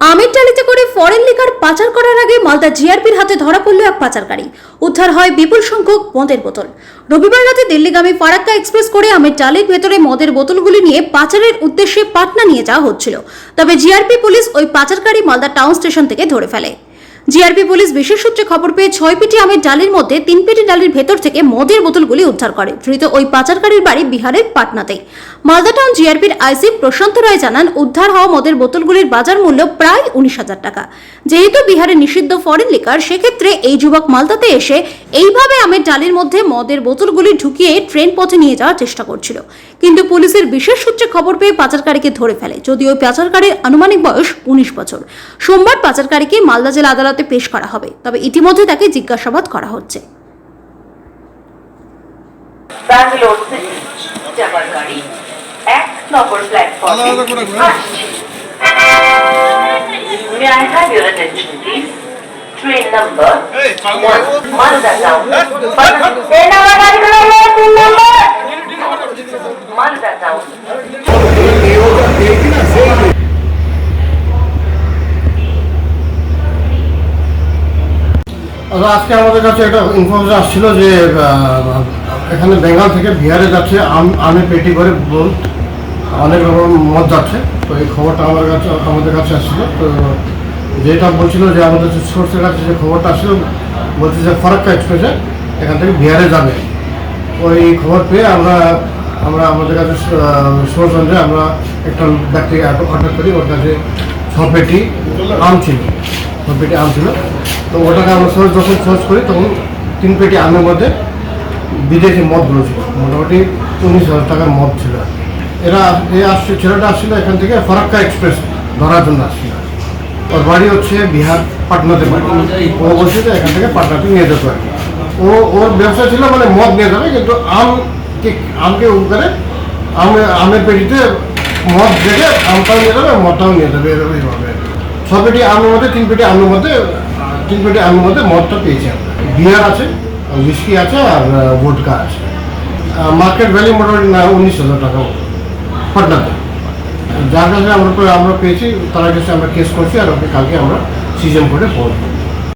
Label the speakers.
Speaker 1: আমের টালিতে করে foreign liquor পাচার করার আগে মালদা জিআরপির হাতে ধরা পড়ল এক পাচারকারী। উদ্ধার হয় বিপুল সংখ্যক মদের বোতল। রবিবার রাতে দিল্লিগামী ফারাক্কা এক্সপ্রেস করে আমের টালির ভেতরে মদের বোতলগুলি নিয়ে পাচারের উদ্দেশ্যে পাটনা নিয়ে যাওয়া হচ্ছিল। তবে জিআরপি পুলিশ ওই পাচারকারী মালদা টাউন স্টেশন থেকে ধরে ফেলে। জিআরপি পুলিশ বিশেষ সূত্রে খবর পেয়ে ছয় পেটি আমের ডালির মধ্যে তিন পেটি ডালির ভেতর থেকে মদের বোতলগুলি উদ্ধার করে। ধৃত ওই পাচারকারীর বাড়ি বিহারের পাটনাতে। মালদা টাউন জিআরপির আইসি প্রশান্ত রায় জানান, উদ্ধার হওয়া মদের বোতলগুলির বাজার মূল্য প্রায় উনিশ হাজার টাকা। যেহেতু বিহারে নিষিদ্ধ ফরেন লিকার সেক্ষেত্রে এই যুবক মালদাতে এসে এইভাবে আমের ডালির মধ্যে মদের বোতলগুলি ঢুকিয়ে ট্রেন পথে নিয়ে যাওয়ার চেষ্টা করছিল। কিন্তু পুলিশের বিশেষ সূত্রে খবর পেয়ে পাচারকারীকে ধরে ফেলে। যদিও পাচারকারীর আনুমানিক বয়স উনিশ বছর। সোমবার পাচারকারীকে মালদা জেলা আদালতে পেশ করা হবে। তবে ইতিমধ্যে তাকে জিজ্ঞাসাবাদ করা হচ্ছে।
Speaker 2: ব্যাঙ্গালোর যাবার গাড়ি এক নম্বর প্ল্যাটফর্মে
Speaker 3: আলাদা করে ঘোরা।
Speaker 2: আসছে। May I have your attention please? Train number
Speaker 3: এই, পাগল
Speaker 2: one,
Speaker 4: আজকে আমাদের কাছে একটা ইনফরমেশন আসছিল যে এখানে বেঙ্গল থেকে বিহারে যাচ্ছে, আম পেটি করে অনেক রকম মদ যাচ্ছে, তো এই খবরটা আমার কাছে, আমাদের কাছে আসছিল। তো যেটা বলছিল যে আমাদের সোর্সের কাছে যে খবরটা আসছিল, বলছে যে ফরাক্কা এক্সপ্রেসে এখান থেকে বিহারে যাবে। ওই খবর পেয়ে আমরা আমরা আমাদের কাছে সোর্স অনুযায়ী আমরা একটা ব্যক্তিকে অর্ডার করি, ওর কাছে ছ পেটি আম ছিল পেটি আম ছিল। তো ওটাকে আমরা সোর্স যখন সোর্স করি, তখন তিন পেটি আমের মধ্যে বিদেশি মদগুলো ছিল মোটামুটি উনিশ হাজার টাকার মদ ছিল। এরা এ আসছে, ছেলেটা আসছিল এখান থেকে ফরাক্কা এক্সপ্রেস ধরার জন্য আসছিল। ওর বাড়ি হচ্ছে বিহার পাটনাতে বাড়ি। ও বলছে যে এখান থেকে পাটনাতে নিয়ে যেতে পারে ও, ওর ব্যবসা ছিল মানে মদ নিয়ে যাবে, কিন্তু আমকে আমকে উ করে আম, আমের পেটিতে মদ দেখে আমটাও নিয়ে যাবে, মদটাও নিয়ে যাবে এরকম এইভাবে ছ আমের মধ্যে, তিন পেটি আলু মধ্যে, তিন পেটি আলু মধ্যে মদটা পেয়েছি আমরা। বিয়ার আছে উইস্কি আছে আর ভোটকা আছে। মার্কেট ভ্যালু মোটামুটি না, উনিশ হাজার টাকা পাটনাতে। যার কাছে আমরা আমরা পেয়েছি, তার কাছে আমরা কেস করছি আর ওকে কালকে আমরা সিজন করে পড়ব